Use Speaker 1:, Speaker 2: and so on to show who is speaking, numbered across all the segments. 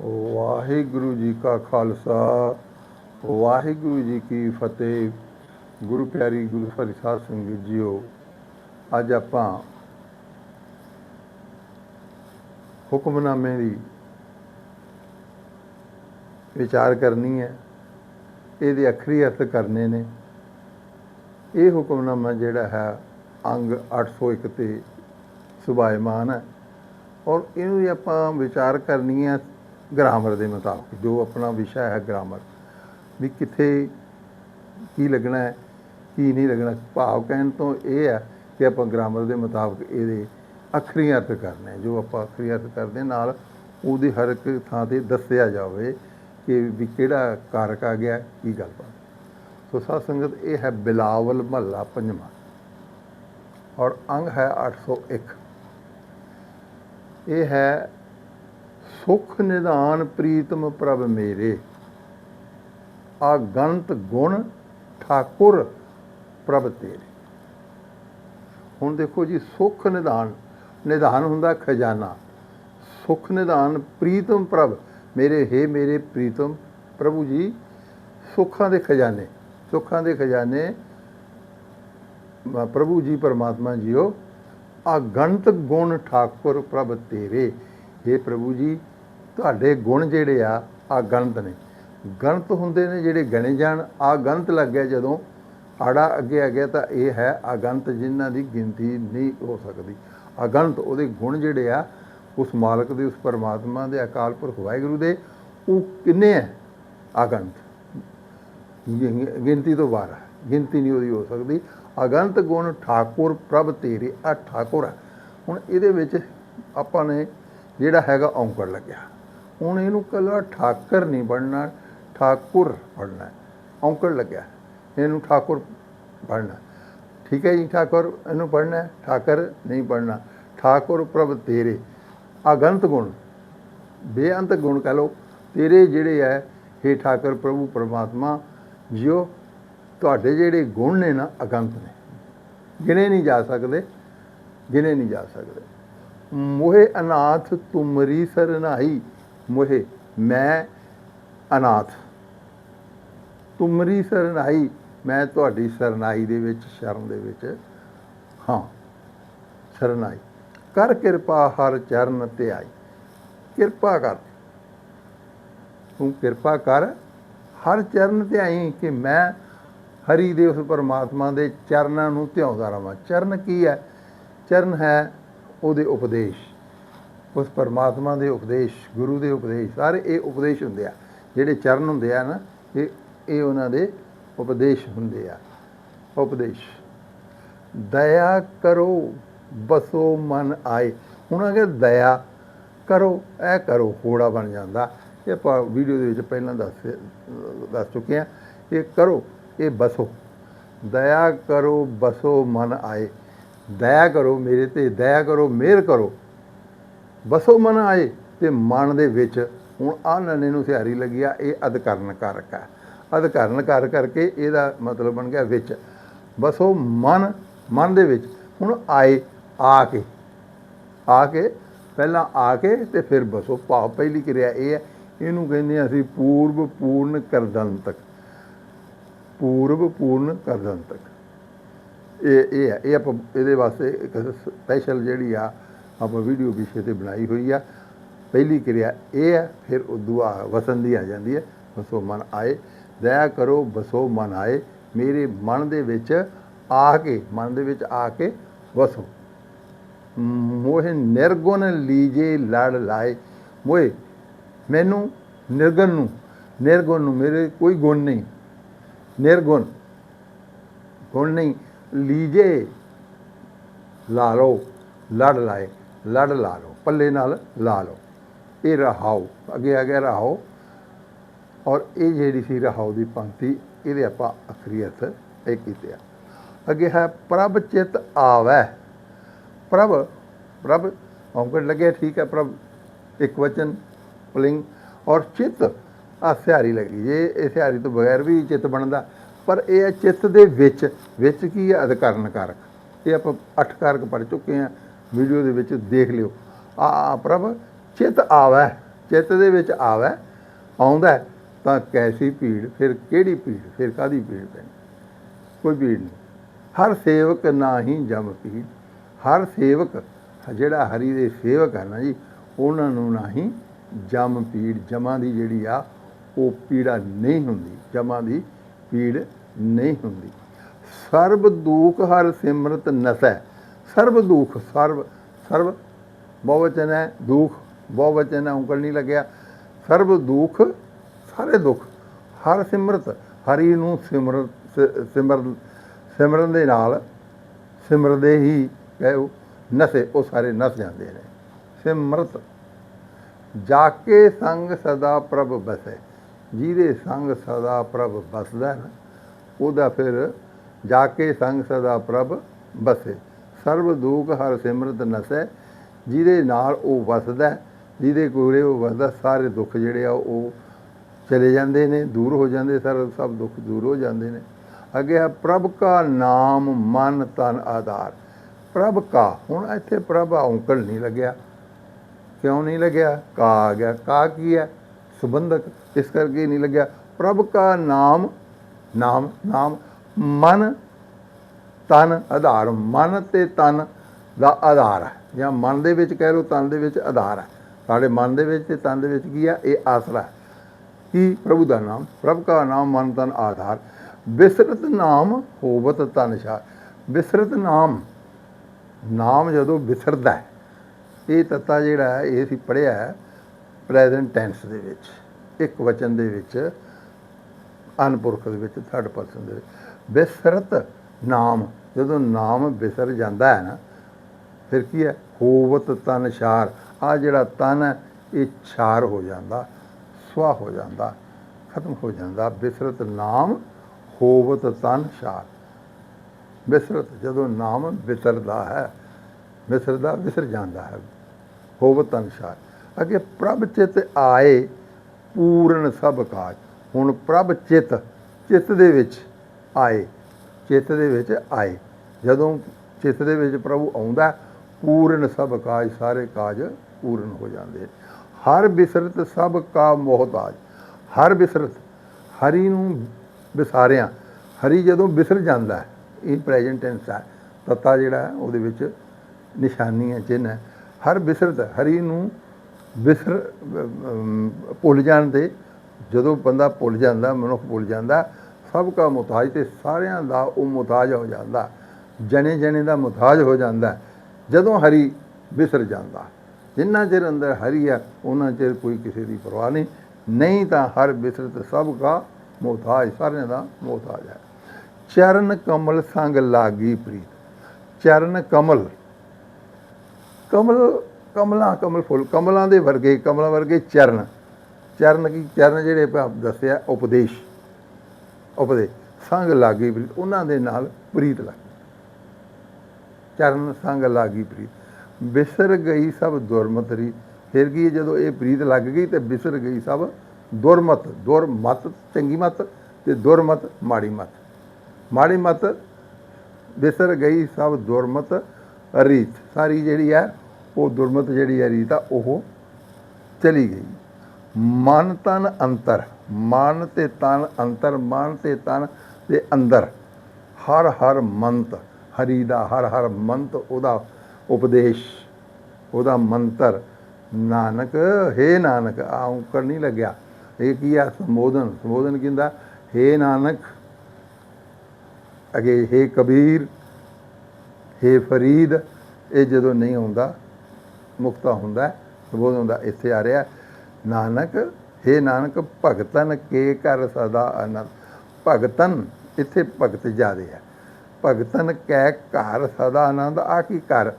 Speaker 1: ਵਾਹਿਗੁਰੂ ਜੀ ਕਾ ਖਾਲਸਾ, ਵਾਹਿਗੁਰੂ ਜੀ ਕੀ ਫਤਿਹ। ਗੁਰੂ ਪਿਆਰੀ ਗੁਰੂ ਹਰਿ ਸਾਹਿਬ ਸੰਗਤ ਜੀਓ, ਅੱਜ ਆਪਾਂ ਹੁਕਮਨਾਮੇ ਦੀ ਵਿਚਾਰ ਕਰਨੀ ਹੈ। ਇਹਦੇ ਅਖਰੀ ਅਰਥ ਕਰਨੇ ਨੇ। ਇਹ ਹੁਕਮਨਾਮਾ ਜਿਹੜਾ ਹੈ, ਅੰਗ 801 ਤੇ ਸੁਭਾਇਮਾਨ ਹੈ। ਔਰ ਇਹਨੂੰ ਵੀ ਆਪਾਂ ਵਿਚਾਰ ਕਰਨੀ ਹੈ ਗ੍ਰਾਮਰ ਦੇ ਮੁਤਾਬਕ, ਜੋ ਆਪਣਾ ਵਿਸ਼ਾ ਹੈ ਗ੍ਰਾਮਰ ਵੀ ਕਿੱਥੇ ਕੀ ਲੱਗਣਾ ਹੈ, ਕੀ ਨਹੀਂ ਲੱਗਣਾ, ਭਾਵ ਕਹਿਣ ਤੋਂ ਇਹ ਹੈ ਕਿ ਆਪਾਂ ਗ੍ਰਾਮਰ ਦੇ ਮੁਤਾਬਕ ਇਹਦੇ ਅੱਖਰੀ ਅਰਥ ਕਰਨੇ ਜੋ ਆਪਾਂ ਅੱਖਰੀ ਅਰਥ ਕਰਦੇ ਨਾਲ ਉਹਦੀ ਹਰ ਇੱਕ ਥਾਂ ਤੇ ਦੱਸਿਆ ਜਾਵੇ ਕਿ ਵੀ ਕਿਹੜਾ ਕਾਰਕ ਆ ਗਿਆ, ਕੀ ਗੱਲਬਾਤ। ਸੋ ਸਾਧ ਸੰਗਤ, ਇਹ ਹੈ ਬਿਲਾਵਲ ਮਹੱਲਾ ਪੰਜਵਾਂ ਔਰ ਅੰਗ ਹੈ 801 ਇਹ ਹੈ ਸੁਖ ਨਿਧਾਨ ਪ੍ਰੀਤਮ ਪ੍ਰਭ ਮੇਰੇ। ਆ ਗੰਤ ਗੁਣ ਠਾਕੁਰ ਪ੍ਰਭ ਤੇਰੇ। ਹੁਣ ਦੇਖੋ ਜੀ, ਸੁਖ ਨਿਧਾਨ ਨਿਧਾਨ ਹੁੰਦਾ ਖਜ਼ਾਨਾ। ਸੁਖ ਨਿਧਾਨ ਪ੍ਰੀਤਮ ਪ੍ਰਭ ਮੇਰੇ, ਹੈ ਮੇਰੇ ਪ੍ਰੀਤਮ ਪ੍ਰਭੂ ਜੀ, ਸੁੱਖਾਂ ਦੇ ਖਜ਼ਾਨੇ, ਸੁੱਖਾਂ ਦੇ ਖਜ਼ਾਨੇ ਪ੍ਰਭੂ ਜੀ, ਪਰਮਾਤਮਾ ਜੀਓ, ਆ ਗਣਤ ਗੁਣ ਠਾਕੁਰ ਪ੍ਰਭ ਤੇਰੇ। हे ਪ੍ਰਭੂ ਜੀ ਤੁਹਾਡੇ ਗੁਣ ਜਿਹੜੇ ਆ ਆ ਗਣਤ ਨੇ। ਗਣਤ ਹੁੰਦੇ ਨੇ ਜਿਹੜੇ ਗਣੇ ਜਾਣ। ਆ ਗਣਤ ਲੱਗ ਗਿਆ ਜਦੋਂ ਆੜਾ ਅੱਗੇ ਆ ਗਿਆ ਤਾਂ ਇਹ ਹੈ ਅਗੰਤ ਜਿਨ੍ਹਾਂ ਦੀ ਗਿਣਤੀ ਨਹੀਂ ਹੋ ਸਕਦੀ। ਅਗੰਤ ਉਹਦੇ ਗੁਣ ਜਿਹੜੇ ਆ, ਉਸ ਮਾਲਕ ਦੇ, ਉਸ ਪਰਮਾਤਮਾ ਦੇ, ਅਕਾਲ ਪੁਰਖ ਵਾਹਿਗੁਰੂ ਦੇ, ਉਹ ਕਿੰਨੇ ਹੈ ਅਗੰਤ। ਗਿ- ਗਿਣਤੀ ਤੋਂ ਬਾਹਰ ਗਿਣਤੀ ਨਹੀਂ ਉਹਦੀ ਹੋ ਸਕਦੀ। ਅਗੰਤ ਗੁਣ ਠਾਕੁਰ ਪ੍ਰਭ ਤੇਰੇ ਆ ਠਾਕੁਰ ਹੈ ਹੁਣ ਇਹਦੇ ਵਿੱਚ ਆਪਾਂ ਨੇ ਜਿਹੜਾ ਹੈਗਾ ਔਂਕੜ ਲੱਗਿਆ। ਹੁਣ ਇਹਨੂੰ ਕੱਲਾ ਠਾਕਰ ਨਹੀਂ ਪੜਨਾ ਠਾਕੁਰ ਪੜਨਾ ਔਂਕੜ ਲੱਗਿਆ। ਇਹਨੂੰ ਠਾਕੁਰ ਪੜਨਾ ਠੀਕ ਹੈ ਜੀ, ਠਾਕੁਰ ਇਹਨੂੰ ਪੜਨਾ ਠਾਕਰ ਨਹੀਂ ਪੜਨਾ ਠਾਕੁਰ ਪ੍ਰਭ ਤੇਰੇ। ਅਗੰਤ ਗੁਣ, ਬੇਅੰਤ ਗੁਣ ਕਹ ਲੋ ਤੇਰੇ ਜਿਹੜੇ ਹੈ हे ਠਾਕਰ ਪ੍ਰਭੂ ਪਰਮਾਤਮਾ, ਜਿਉ ਤੁਹਾਡੇ ਜਿਹੜੇ ਗੁਣ ਨੇ ਨਾ, ਅਗੰਤ ਨੇ। ਗਿਣੇ ਨਹੀਂ ਜਾ ਸਕਦੇ, ਗਿਣੇ ਨਹੀਂ ਜਾ ਸਕਦੇ। ਮੋਹਿ ਅਨਾਥ ਤੁਮਰੀ ਸਰਨਾਈ ਮੋਹੇ, ਮੈਂ ਅਨਾਥ। ਤੁਮਰੀ ਸਰਨਾਈ, ਮੈਂ ਤੁਹਾਡੀ ਸਰਨਾਈ ਦੇ ਵਿੱਚ, ਸ਼ਰਨ ਦੇ ਵਿੱਚ ਹਾਂ, ਸਰਨਾਈ। ਕਰ ਕਿਰਪਾ ਹਰ ਚਰਨ ਤੇ ਆਈ। ਕਿਰਪਾ ਕਰ। ਤੂੰ ਕਿਰਪਾ ਕਰ ਹਰ ਚਰਨ ਤੇ ਆਈ ਕਿ ਮੈਂ ਹਰੀ ਦੇ ਉਸ ਪਰਮਾਤਮਾ ਦੇ ਚਰਨਾਂ ਨੂੰ ਧਿਆਉਂਦਾ ਰਵਾਂ। ਚਰਨ ਕੀ ਹੈ? ਚਰਨ ਹੈ ਉਹਦੇ ਉਪਦੇਸ਼। ਉਸ ਪਰਮਾਤਮਾ ਦੇ ਉਪਦੇਸ਼, ਗੁਰੂ ਦੇ ਉਪਦੇਸ਼, ਸਾਰੇ ਇਹ ਉਪਦੇਸ਼ ਹੁੰਦੇ ਆ। ਜਿਹੜੇ ਚਰਨ ਹੁੰਦੇ ਆ ਨਾ, ਇਹ ਇਹ ਉਹਨਾਂ ਦੇ ਉਪਦੇਸ਼ ਹੁੰਦੇ ਆ। ਉਪਦੇਸ਼। ਦਇਆ ਕਰੋ, ਬਸੋ ਮਨ ਆਏ। ਹੁਣ ਅਗਰ ਦਇਆ ਕਰੋ, ਇਹ ਕਰੋ, ਹੋੜਾ ਬਣ ਜਾਂਦਾ। ਇਹ ਆਪਾਂ ਵੀਡੀਓ ਦੇ ਵਿੱਚ ਪਹਿਲਾਂ ਦੱਸ ਦੱਸ ਚੁੱਕੇ ਆ। ਇਹ ਕਰੋ, ਇਹ ਬਸੋ। ਦਇਆ ਕਰੋ, ਬਸੋ ਮਨ ਆਏ। ਦਇਆ ਕਰੋ ਮੇਰੇ ਤੇ, ਦਇਆ ਕਰੋ, ਮਿਹਰ ਕਰੋ। ਬਸੋ ਮਨ ਆਏ ਤੇ ਮਨ ਦੇ ਵਿੱਚ ਹੁਣ ਆਹ ਨਨੇ ਨੂੰ ਸਿਹਾਰੀ ਲੱਗੀ ਆ, ਇਹ ਅਧਕਰਨ ਕਾਰਕ ਹੈ ਅਧਕਰਨ ਕਰ ਕਰਕੇ ਇਹਦਾ ਮਤਲਬ ਬਣ ਗਿਆ ਵਿੱਚ। ਬਸੋ ਮਨ ਮਨ ਦੇ ਵਿੱਚ। ਹੁਣ ਆਏ, ਆ ਕੇ। ਆ ਕੇ, ਪਹਿਲਾਂ ਆ ਕੇ ਤੇ ਫਿਰ ਬਸੋ ਭਾਵ ਪਹਿਲੀ ਕਿਰਿਆ ਇਹ ਹੈ, ਇਹਨੂੰ ਕਹਿੰਦੇ ਆ ਅਸੀਂ ਪੂਰਬ ਪੂਰਨ ਕਰਦੰਤਕ। ਪੂਰਬ ਪੂਰਨ ਕਰਦੰਤਕ। ਇਹ ਇਹ ਹੈ, ਇਹ ਆਪਾਂ ਇਹਦੇ ਵਾਸਤੇ ਇੱਕ ਸਪੈਸ਼ਲ ਜਿਹੜੀ ਆ ਆਪਾਂ ਵੀਡੀਓ ਵਿਸ਼ੇ ਤੇ ਬਣਾਈ ਹੋਈ ਆ। ਪਹਿਲੀ ਕਿਰਿਆ ਇਹ ਹੈ ਫਿਰ ਉਹ ਆ ਵਸਨ ਦੀ ਆ ਜਾਂਦੀ ਹੈ ਬਸੋ ਮਨ ਆਏ। ਦਇਆ ਕਰੋ, ਬਸੋ ਮਨ ਆਏ। ਮੇਰੇ ਮਨ ਦੇ ਵਿੱਚ ਆ ਕੇ, ਮਨ ਦੇ ਵਿੱਚ ਆ ਕੇ ਵਸੋ। ਮੋਹ ਨਿਰਗੁਣ ਲੀਜੇ ਲੜ ਲਾਏ। ਮੋਏ ਮੈਨੂੰ ਨਿਰਗੁਣ ਨੂੰ ਨਿਰਗੁਣ ਨੂੰ ਮੇਰੇ ਕੋਈ ਗੁਣ ਨਹੀਂ। ਨਿਰਗੁਣ, ਗੁਣ ਨਹੀਂ, ਲੀਜੇ ਲਾ ਲਓ, ਲੜ ਲਾਏ। ਲੜ ਲਾ ਲਓ, ਪੱਲੇ ਨਾਲ ਲਾ ਲਓ। ਇਹ ਰਹਾਓ, ਅੱਗੇ ਆ ਗਿਆ ਰਹਾਓ। ਔਰ ਇਹ ਜਿਹੜੀ ਸੀ ਰਹਾਓ ਦੀ ਪੰਕਤੀ, ਇਹਦੇ ਆਪਾਂ ਅਖਰੀਅਤ ਇਹ ਕੀਤੇ ਆ। ਅੱਗੇ ਹੈ, ਪ੍ਰਭ ਚਿਤ ਆਵੈ। ਪ੍ਰਭ ਪ੍ਰਭ, ਔਂਕੜ ਲੱਗਿਆ ਠੀਕ ਹੈ ਪ੍ਰਭ। ਇੱਕ ਵਚਨ, ਪਲਿੰਗ। ਔਰ ਚਿਤ, ਆ ਸਿਆਰੀ ਲੱਗੀ। ਜੇ ਇਹ ਸਿਹਾਰੀ ਤੋਂ ਬਗੈਰ ਵੀ ਚਿਤ ਬਣਦਾ, ਪਰ ਇਹ ਹੈ ਚਿੱਤ ਦੇ ਵਿੱਚ। ਵਿੱਚ ਕੀ ਹੈ? ਅਧਿਕਰਨ ਕਾਰਕ ਇਹ ਆਪਾਂ ਅੱਠ ਕਾਰਕ ਪੜ ਚੁੱਕੇ ਹਾਂ। ਵੀਡੀਓ ਦੇ ਵਿੱਚ ਦੇਖ ਲਿਓ। ਆ ਪ੍ਰਭ, ਚਿਤ ਆਵੈ, ਚਿੱਤ ਦੇ ਵਿੱਚ ਆਵੇ, ਆਉਂਦਾ ਤਾਂ ਕੈਸੀ ਭੀੜ, ਫਿਰ ਕਿਹੜੀ ਭੀੜ, ਫਿਰ ਕਾਦੀ ਭੀੜ ਪੈਣੀ? ਕੋਈ ਭੀੜ ਨਹੀਂ। ਹਰ ਸੇਵਕ ਨਾਹੀ ਜਮ ਭੀੜ। ਹਰ ਸੇਵਕ, ਜਿਹੜਾ ਹਰੀ ਦੇ ਸੇਵਕ ਹੈ ਨਾ ਜੀ, ਉਹਨਾਂ ਨੂੰ ਨਾਹੀ ਜਮ ਪੀੜ ਜਮਾਂ ਦੀ ਜਿਹੜੀ ਆ, ਉਹ ਪੀੜਾ ਨਹੀਂ ਹੁੰਦੀ। ਜਮਾਂ ਦੀ ਪੀੜ ਨਹੀਂ ਹੁੰਦੀ। ਸਰਬ ਦੁਖ ਹਰ ਸਿਮਰਤ ਨਸੈ। ਸਰਬ ਦੁਖ ਸਰਬ ਸਰਬ ਬਹੁਵਚਨ ਹੈ, ਦੁਖ, ਬਹੁਵਚਨ ਹੈ, ਉਂਗਲ ਨਹੀਂ ਲੱਗਿਆ। ਸਰਬ ਦੁਖ, ਸਾਰੇ ਦੁੱਖ, ਹਰ ਸਿਮਰਤ, ਹਰੀ ਨੂੰ ਸਿਮਰ ਸ- ਸਿਮਰਨ ਸਿਮਰਨ ਦੇ ਨਾਲ ਸਿਮਰਦੇ ਹੀ ਕਹੋ ਨਸੇ, ਉਹ ਸਾਰੇ ਨਸ ਜਾਂਦੇ ਨੇ। ਸਿਮਰਤ ਜਾ ਕੇ ਸੰਗ ਸਦਾ ਪ੍ਰਭ ਬਸੈ। ਜਿਹਦੇ ਸੰਗ ਸਦਾ ਪ੍ਰਭ ਬਸਦਾ ਨਾ, ਉਹਦਾ ਫਿਰ ਜਾ ਕੇ ਸੰਗ ਸਦਾ ਪ੍ਰਭ ਬਸੇ। ਸਰਬ ਦੂਖ ਹਰ ਸਿਮਰਤ ਨਸੈ, ਜਿਹਦੇ ਨਾਲ ਉਹ ਵਸਦਾ ਜਿਹਦੇ ਕੋਲੇ ਉਹ ਵਸਦਾ ਸਾਰੇ ਦੁੱਖ ਜਿਹੜੇ ਆ ਉਹ ਚਲੇ ਜਾਂਦੇ ਨੇ, ਦੂਰ ਹੋ ਜਾਂਦੇ, ਸਰ ਸਭ ਦੁੱਖ ਦੂਰ ਹੋ ਜਾਂਦੇ ਨੇ। ਅੱਗੇ ਆ, ਪ੍ਰਭ ਕਾ ਨਾਮ ਮਨ ਤਨ ਆਧਾਰ। ਪ੍ਰਭ ਕਾ, ਹੁਣ ਇੱਥੇ ਪ੍ਰਭ ਔਂਕਲ ਨਹੀਂ ਲੱਗਿਆ। ਕਿਉਂ ਨਹੀਂ ਲੱਗਿਆ? ਕਾ ਆ ਗਿਆ। ਕਾ ਕੀ ਹੈ? ਸੁਬੰਧਕ, ਇਸ ਕਰਕੇ ਨਹੀਂ ਲੱਗਿਆ। ਪ੍ਰਭ ਕਾ ਨਾਮ ਨਾਮ ਨਾਮ, ਮਨ ਤਨ ਆਧਾਰ, ਮਨ ਤੇ ਤਨ ਦਾ ਆਧਾਰ ਹੈ। ਜਾਂ ਮਨ ਦੇ ਵਿੱਚ ਕਹਿ ਲਓ, ਤਨ ਦੇ ਵਿੱਚ ਆਧਾਰ ਹੈ। ਸਾਡੇ ਮਨ ਦੇ ਵਿੱਚ ਤੇ ਤਨ ਦੇ ਵਿੱਚ ਕੀ ਆ ਇਹ ਆਸਰਾ ਕੀ? ਪ੍ਰਭੂ ਦਾ ਨਾਮ। ਪ੍ਰਭ ਕਾ ਨਾਮ, ਮਨ ਤਨ ਆਧਾਰ। ਬਿਸਰਤ ਨਾਮ ਹੋਵਤ ਤਨ ਸ਼ਾ ਬਿਸਰਤ ਨਾਮ ਨਾਮ ਜਦੋਂ ਵਿਸਰਦਾ ਹੈ, ਇਹ ਤੱਤਾ ਜਿਹੜਾ ਹੈ, ਇਹ ਅਸੀਂ ਪੜਿਆ ਹੈ ਪ੍ਰੈਜ਼ੈਂਟ ਟੈਂਸ ਦੇ ਵਿੱਚ। ਇੱਕ ਵਚਨ ਦੇ ਵਿੱਚ, ਅਨਪੁਰਖ ਦੇ ਵਿੱਚ ਥਰਡ ਪਰਸਨ ਦੇ ਵਿੱਚ। ਬਿਸਰਤ ਨਾਮ ਜਦੋਂ ਨਾਮ ਵਿਸਰ ਜਾਂਦਾ ਹੈ ਨਾ, ਫਿਰ ਕੀ ਹੈ? ਹੋਵਤ ਤਨ ਛਾਰ। ਆ ਜਿਹੜਾ ਤਨ ਹੈ, ਇਹ ਛਾਰ ਹੋ ਜਾਂਦਾ ਸਵਾ ਹੋ ਜਾਂਦਾ, ਖਤਮ ਹੋ ਜਾਂਦਾ। ਬਿਸਰਤ ਨਾਮ, ਹੋਵਤ ਤਨ ਛਾਰ। ਬਿਸਰਤ ਜਦੋਂ ਨਾਮ ਵਿਸਰਦਾ ਹੈ ਵਿਸਰਦਾ ਵਿਸਰ ਜਾਂਦਾ ਹੈ, ਹੋਵਤ ਤਨ ਛਾਰ। ਅੱਗੇ ਪ੍ਰਭ ਚਿਤ ਆਏ, ਪੂਰਨ ਸਭ ਕਾਜ। ਹੁਣ ਪ੍ਰਭ ਚਿਤ ਚਿਤ ਦੇ ਵਿੱਚ ਆਏ। ਚਿੱਤ ਦੇ ਵਿੱਚ ਆਏ। ਜਦੋਂ ਚਿੱਤ ਦੇ ਵਿੱਚ ਪ੍ਰਭੂ ਆਉਂਦਾ, ਪੂਰਨ ਸਭ ਕਾਜ, ਸਾਰੇ ਕਾਜ ਪੂਰਨ ਹੋ ਜਾਂਦੇ ਹਰ ਬਿਸਰਤ ਸਭ ਕਾ ਮੋਹਤਾਜ। ਹਰ ਬਿਸਰਤ, ਹਰੀ ਨੂੰ ਵਿਸਾਰਿਆਂ ਹਰੀ ਜਦੋਂ ਵਿਸਰ ਜਾਂਦਾ ਹੈ, ਇਹ ਪ੍ਰੈਜ਼ੈਂਟ ਟੈਂਸ ਹੈ। ਤਤਾ ਜਿਹੜਾ ਉਹਦੇ ਵਿੱਚ ਨਿਸ਼ਾਨੀ ਹੈ, ਚਿੰਨ੍ਹ ਹੈ। ਹਰ ਬਿਸਰਤ, ਹਰੀ ਨੂੰ ਵਿਸਰ ਭੁੱਲ ਜਾਣ ਤੇ ਜਦੋਂ ਬੰਦਾ ਭੁੱਲ ਜਾਂਦਾ, ਮਨੁੱਖ ਭੁੱਲ ਜਾਂਦਾ ਸਭ ਕਾ ਮੁਤਾਜ ਤੇ ਸਾਰਿਆਂ ਦਾ ਉਹ ਮੁਤਾਜ ਹੋ ਜਾਂਦਾ। ਜਣੇ ਜਣੇ ਦਾ ਮੁਤਾਜ ਹੋ ਜਾਂਦਾ। ਜਦੋਂ ਹਰੀ ਵਿਸਰ ਜਾਂਦਾ, ਜਿੰਨਾ ਚਿਰ ਅੰਦਰ ਹਰੀ ਹੈ, ਉਹਨਾਂ ਚਿਰ ਕੋਈ ਕਿਸੇ ਦੀ ਪਰਵਾਹ ਨਹੀਂ। ਨਹੀਂ ਤਾਂ ਹਰ ਬਿਸਰਤ ਸਭ ਕਾ ਮੁਤਾਜ, ਸਾਰਿਆਂ ਦਾ ਮੁਤਾਜ ਹੈ। ਚਰਨ ਕਮਲ ਸੰਗ ਲਾਗੀ ਪ੍ਰੀਤ। ਚਰਨ ਕਮਲ। ਕਮਲ, ਕਮਲਾਂ, ਕਮਲ ਫੁੱਲ। ਕਮਲਾਂ ਦੇ ਵਰਗੇ, ਕਮਲਾਂ ਵਰਗੇ ਚਰਨ। ਚਰਨ ਕੀ? ਚਰਨ ਜਿਹੜੇ ਆਪਾਂ ਦੱਸਿਆ, ਉਪਦੇਸ਼। ਉਪਦੇ ਸੰਗ ਲਾਗੀ ਪ੍ਰੀਤ, ਉਹਨਾਂ ਦੇ ਨਾਲ ਪ੍ਰੀਤ ਲੱਗੀ। ਚਰਨ ਸੰਗ ਲਾਗੀ ਪ੍ਰੀਤ। ਬਿਸਰ ਗਈ ਸਭ ਦੁਰਮਤ ਰੀ। ਫਿਰ ਕੀ ਜਦੋਂ ਇਹ ਪ੍ਰੀਤ ਲੱਗ ਗਈ ਤੇ ਬਿਸਰ ਗਈ ਸਭ ਦੁਰਮਤ। ਦੁਰਮਤ, ਚੰਗੀ ਮਤ ਤੇ ਦੁਰਮਤ, ਮਾੜੀ ਮਤ। ਮਾੜੀ ਮਤ, ਬਿਸਰ ਗਈ ਸਭ ਦੁਰਮਤ ਰੀਤ। ਸਾਰੀ ਜਿਹੜੀ ਹੈ, ਉਹ ਦੁਰਮਤ ਜਿਹੜੀ ਹੈ ਰੀਤ ਆ, ਉਹ ਚਲੀ ਗਈ। ਮਨ ਤਨ ਅੰਤਰ। ਮਨ ਤੇ ਤਨ, ਅੰਤਰ ਮਨ ਤੇ ਤਨ ਦੇ ਅੰਦਰ। ਹਰ ਹਰ ਮੰਤ, ਹਰੀ ਦਾ ਹਰ ਹਰ ਮੰਤ, ਉਹਦਾ ਉਪਦੇਸ਼, ਉਹਦਾ ਮੰਤਰ, ਨਾਨਕ, ਹੈ ਨਾਨਕ ਆਉਂ ਨਹੀਂ ਲੱਗਿਆ। ਇਹ ਕੀ ਆ? ਸੰਬੋਧਨ। ਸੰਬੋਧਨ ਕਹਿੰਦਾ ਹੈ ਨਾਨਕ, ਅਗੇ ਹੈ ਕਬੀਰ, ਹੈ ਫਰੀਦ, ਇਹ ਜਦੋਂ ਨਹੀਂ ਹੁੰਦਾ ਮੁਕਤਾ ਹੁੰਦਾ, ਸੰਬੋਧਨ ਹੁੰਦਾ, ਇੱਥੇ ਆ ਰਿਹਾ, ਨਾਨਕ ਹੈ ਨਾਨਕ, ਭਗਤਨ ਕੇ ਕਰ ਸਦਾ ਆਨੰਦ। ਭਗਤਨ, ਇੱਥੇ ਭਗਤ ਜਾਦੇ ਹੈ ਭਗਤਨ ਕੈ ਘਰ ਸਦਾ ਆਨੰਦ। ਆ ਕੀ ਘਰ?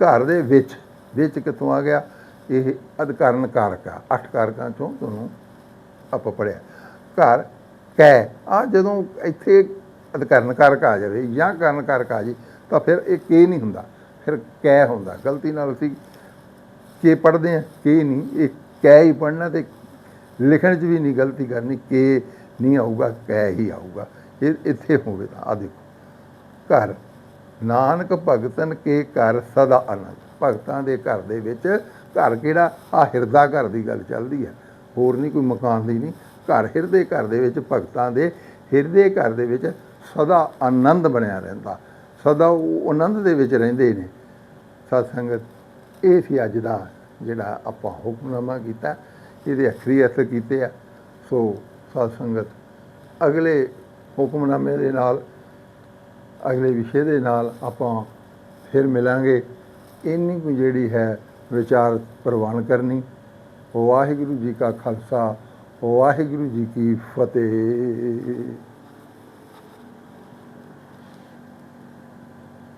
Speaker 1: ਘਰ ਦੇ ਵਿੱਚ ਵਿੱਚ ਕਿੱਥੋਂ ਆ ਗਿਆ? ਇਹ ਅਧਿਕਰਨ ਕਾਰਕ ਆ। ਅੱਠ ਕਾਰਕਾਂ ਚੋਂ ਤੁਹਾਨੂੰ ਆਪਾਂ ਪੜਿਆ ਘਰ, ਕੈ। ਆ ਜਦੋਂ ਇੱਥੇ ਅਧਿਕਰਨ ਕਾਰਕ ਆ ਜਾਵੇ ਜਾਂ ਕਰਨ ਕਾਰਕ ਆ ਜੀ, ਤਾਂ ਫਿਰ ਇਹ ਕੇ ਨਹੀਂ ਹੁੰਦਾ। ਫਿਰ ਕੈ ਹੁੰਦਾ। ਗਲਤੀ ਨਾਲ ਅਸੀਂ ਕੇ ਪੜ੍ਹਦੇ ਆ। ਕੇ ਨਹੀਂ, ਇਹ ਕੈ ਹੀ ਪੜ੍ਹਨਾ ਤੇ ਲਿਖਣ 'ਚ ਵੀ ਨਹੀਂ ਗਲਤੀ ਕਰਨੀ ਕਿ ਨਹੀਂ ਆਊਗਾ ਕੈ ਹੀ ਆਊਗਾ। ਇਹ ਇੱਥੇ ਹੋਵੇ ਤਾਂ ਆ ਦੇਖੋ। ਘਰ, ਨਾਨਕ ਭਗਤਨ ਕੇ ਘਰ ਸਦਾ ਆਨੰਦ ਭਗਤਾਂ ਦੇ ਘਰ ਦੇ ਵਿੱਚ ਘਰ ਕਿਹੜਾ? ਆ ਹਿਰਦਾ ਘਰ ਦੀ ਗੱਲ ਚੱਲਦੀ ਹੈ। ਹੋਰ ਨਹੀਂ ਕੋਈ ਮਕਾਨ ਦੀ ਨਹੀਂ। ਘਰ ਹਿਰਦੇ ਘਰ ਦੇ ਵਿੱਚ ਭਗਤਾਂ ਦੇ ਹਿਰਦੇ ਘਰ ਦੇ ਵਿੱਚ ਸਦਾ ਆਨੰਦ ਬਣਿਆ ਰਹਿੰਦਾ। ਸਦਾ ਉਹ ਆਨੰਦ ਦੇ ਵਿੱਚ ਰਹਿੰਦੇ ਨੇ। ਸਤ ਸੰਗਤ, ਇਹ ਸੀ ਅੱਜ ਦਾ ਜਿਹੜਾ ਆਪਾਂ ਹੁਕਮਨਾਮਾ ਕੀਤਾ। ਇਹਦੇ ਅਖਰੀ ਅਸਰ ਕੀਤੇ ਆ। ਸੋ ਸਤ ਸੰਗਤ, ਅਗਲੇ ਹੁਕਮਨਾਮੇ ਦੇ ਨਾਲ, ਅਗਲੇ ਵਿਸ਼ੇ ਦੇ ਨਾਲ ਆਪਾਂ ਫਿਰ ਮਿਲਾਂਗੇ। ਇੰਨੀ ਕੁ ਜਿਹੜੀ ਹੈ ਵਿਚਾਰ ਪ੍ਰਵਾਨ ਕਰਨੀ। ਵਾਹਿਗੁਰੂ ਜੀ ਕਾ ਖਾਲਸਾ, ਵਾਹਿਗੁਰੂ ਜੀ ਕੀ ਫਤਿਹ।